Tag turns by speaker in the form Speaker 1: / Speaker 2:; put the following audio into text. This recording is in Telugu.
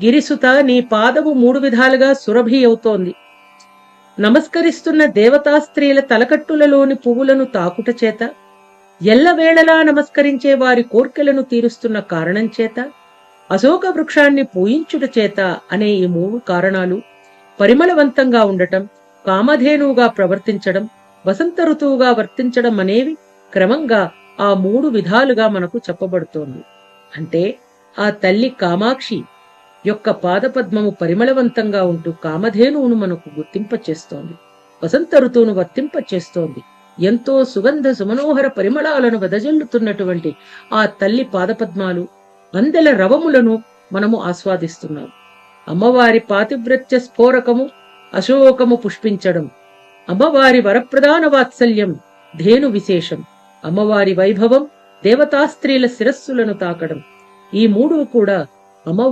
Speaker 1: గిరిసుత నీ పాదము మూడు విధాలుగా సురభి అవుతోంది నమస్కరిస్తున్న దేవతా స్త్రీల తలకట్టులలోని పువ్వులను తాకుట చేత ఎల్లవేళలా నమస్కరించే వారి కోర్కెలను తీరుస్తున్న కారణం చేత అశోక వృక్షాన్ని పూయించుట చేత అనే ఈ మూడు కారణాలు పరిమళవంతంగా ఉండటం కామధేనువుగా ప్రవర్తించడం వసంత ఋతువుగా వర్తించడం అనేవి క్రమంగా ఆ మూడు విధాలుగా మనకు చెప్పబడుతోంది. అంటే ఆ తల్లి కామాక్షి యొక్క పాదపద్మము పరిమళవంతంగా ఉంటూ కామధేనువును మనకు గుర్తింపచేస్తోంది. వసంత ఋతువును వర్తింపచేస్తోంది. ఎంతో సుగంధ సుమనోహర పరిమళాలను వెదజల్లుతున్నటువంటి ఆ తల్లి పాదపద్మాలు వందల రవములను మనము ఆస్వాదిస్తున్నాం అమ్మవారి పాతివ్రత్య స్ఫోరకము అశోకము పుష్పించడం అమ్మవారి వరప్రధాన వాత్సల్యం ధేను విశేషం అమ్మవారి వైభవం దేవతాస్త్రీల శిరస్సులను తాకడం ఈ మూడు కూడా అమ్మవారి